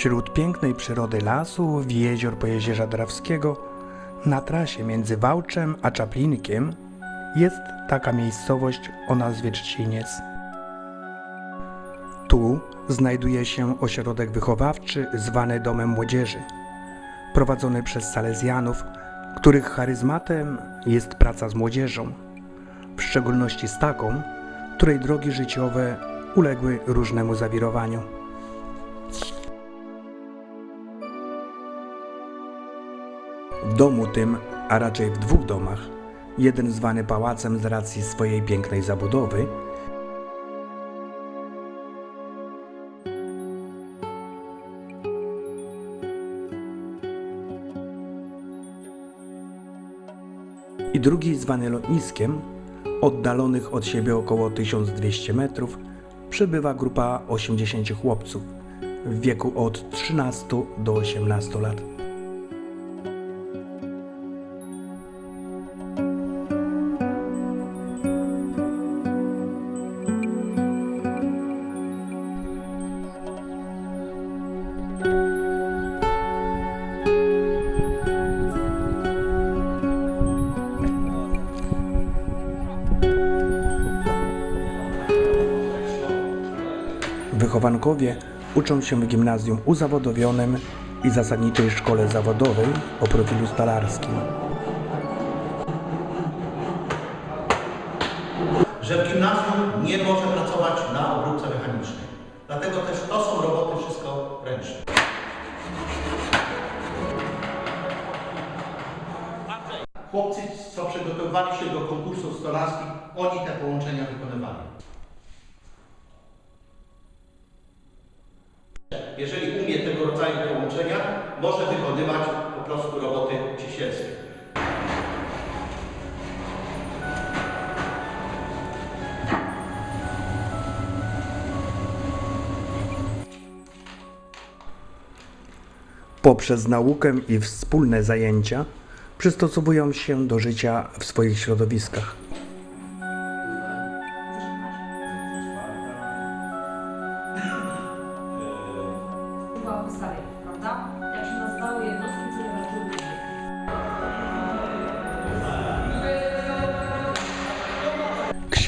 Wśród pięknej przyrody lasu, jezior Pojezierza Drawskiego, na trasie między Wałczem a Czaplinkiem jest taka miejscowość o nazwie Trzciniec. Tu znajduje się ośrodek wychowawczy zwany Domem Młodzieży, prowadzony przez Salezjanów, których charyzmatem jest praca z młodzieżą, w szczególności z taką, której drogi życiowe uległy różnemu zawirowaniu. Domu tym, a raczej w dwóch domach, jeden zwany pałacem z racji swojej pięknej zabudowy, i drugi zwany lotniskiem, oddalonych od siebie około 1200 metrów, przybywa grupa 80 chłopców w wieku od 13 do 18 lat. Wychowankowie uczą się w gimnazjum uzawodowionym i zasadniczej szkole zawodowej o profilu stalarskim. że w gimnazjum nie może pracować na obróbce mechanicznej. Dlatego też to są roboty wszystko ręczne. Chłopcy, co przygotowywali się do konkursów stolarskich, oni te połączenia wykonywali. Jeżeli umie tego rodzaju połączenia, może wykonywać po prostu roboty ciesielskie. Poprzez naukę i wspólne zajęcia przystosowują się do życia w swoich środowiskach.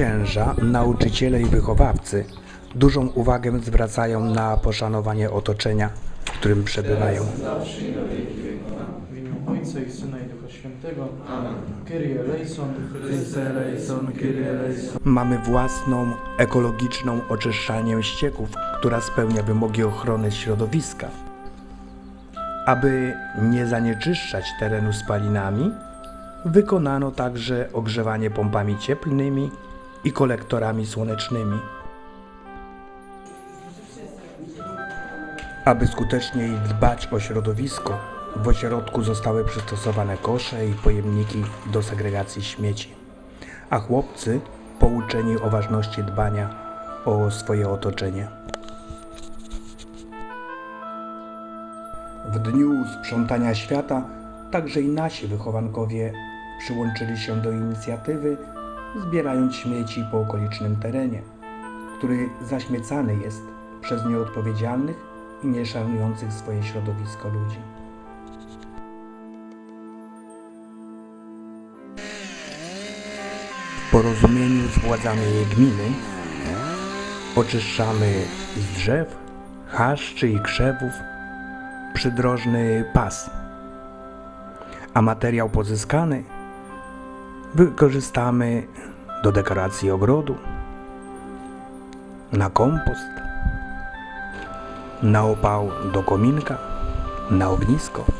Księża, nauczyciele i wychowawcy dużą uwagę zwracają na poszanowanie otoczenia, w którym przebywają. W imię Ojca i Syna i Ducha Świętego. Amen. Kyrie eleison, Chryste eleison, Kyrie eleison. Mamy własną ekologiczną oczyszczalnię ścieków, która spełnia wymogi ochrony środowiska. Aby nie zanieczyszczać terenu spalinami, wykonano także ogrzewanie pompami cieplnymi i kolektorami słonecznymi. Aby skuteczniej dbać o środowisko, w ośrodku zostały przystosowane kosze i pojemniki do segregacji śmieci, a chłopcy pouczeni o ważności dbania o swoje otoczenie. W dniu sprzątania świata także i nasi wychowankowie przyłączyli się do inicjatywy, zbierając śmieci po okolicznym terenie, który zaśmiecany jest przez nieodpowiedzialnych i nieszanujących swoje środowisko ludzi. W porozumieniu z władzami gminy oczyszczamy z drzew, chaszczy i krzewów przydrożny pas, a materiał pozyskany wykorzystamy do dekoracji ogrodu, na kompost, na opał do kominka, na ognisko.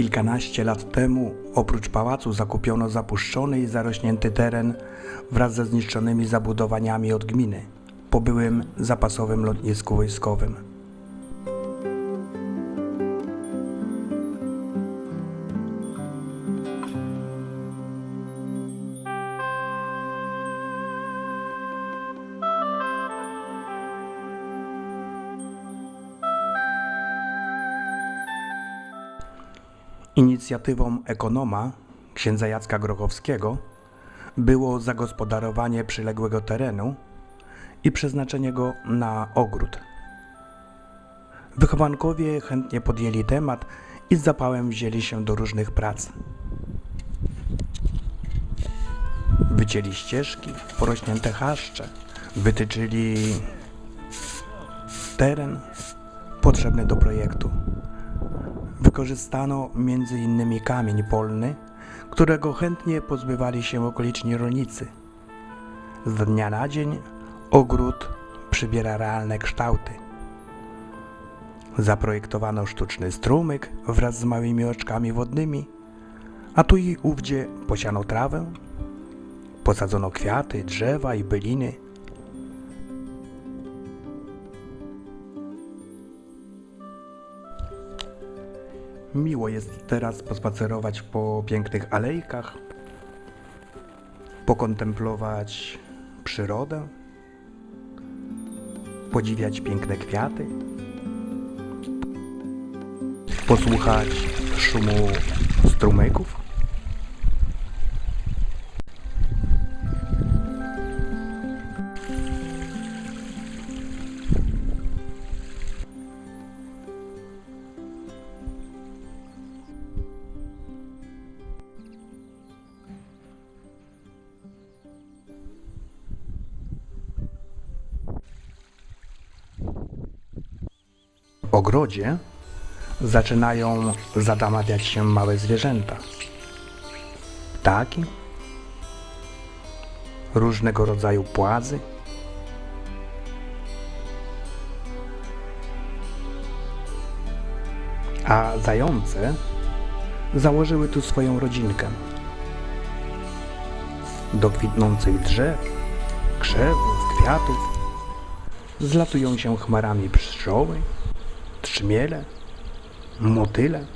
Kilkanaście lat temu oprócz pałacu zakupiono zapuszczony i zarośnięty teren wraz ze zniszczonymi zabudowaniami od gminy po byłym zapasowym lotnisku wojskowym. Inicjatywą ekonoma księdza Jacka Grochowskiego było zagospodarowanie przyległego terenu i przeznaczenie go na ogród. Wychowankowie chętnie podjęli temat i z zapałem wzięli się do różnych prac. Wycięli ścieżki, porośnięte chaszcze, wytyczyli teren potrzebny do projektu. Wykorzystano innymi kamień polny, którego chętnie pozbywali się okoliczni rolnicy. Z dnia na dzień ogród przybiera realne kształty. Zaprojektowano sztuczny strumyk wraz z małymi oczkami wodnymi, a tu i ówdzie posiano trawę, posadzono kwiaty, drzewa i byliny. Miło jest teraz pospacerować po pięknych alejkach, pokontemplować przyrodę, podziwiać piękne kwiaty, posłuchać szumu strumyków. Ogrodzie zaczynają zadamawiać się małe zwierzęta. Ptaki, różnego rodzaju płazy. A zające założyły tu swoją rodzinkę. Do kwitnących drzew, krzewów, kwiatów zlatują się chmarami pszczoły, trzmiele, motyle.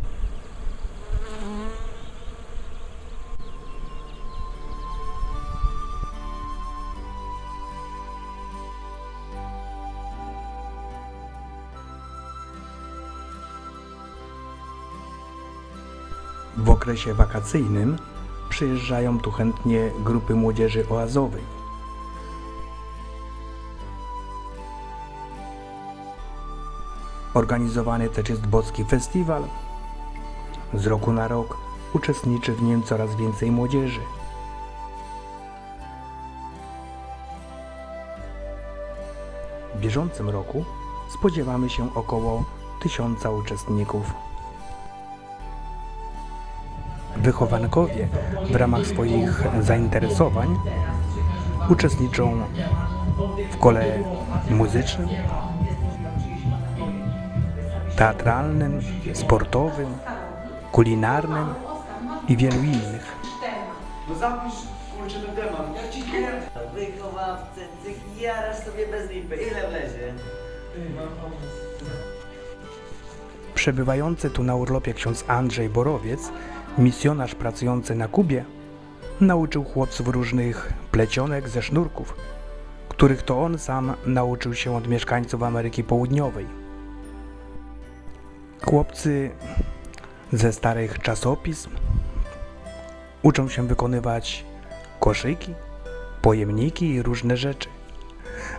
W okresie wakacyjnym przyjeżdżają tu chętnie grupy młodzieży oazowej. Organizowany też jest Boski Festiwal. Z roku na rok uczestniczy w nim coraz więcej młodzieży. W bieżącym roku spodziewamy się około tysiąca uczestników. Wychowankowie w ramach swoich zainteresowań uczestniczą w kole muzycznym, teatralnym, sportowym, kulinarnym i wielu innych. No zapisz kurczę ten temat. Jak ci. Wychowawcy, jarasz sobie bez lipy. Ile wlezie? Przebywający tu na urlopie ksiądz Andrzej Borowiec, misjonarz pracujący na Kubie, nauczył chłopców różnych plecionek ze sznurków, których to on sam nauczył się od mieszkańców Ameryki Południowej. Chłopcy ze starych czasopism uczą się wykonywać koszyki, pojemniki i różne rzeczy,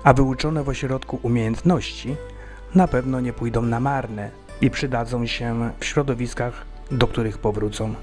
a wyuczone w ośrodku umiejętności na pewno nie pójdą na marne i przydadzą się w środowiskach, do których powrócą.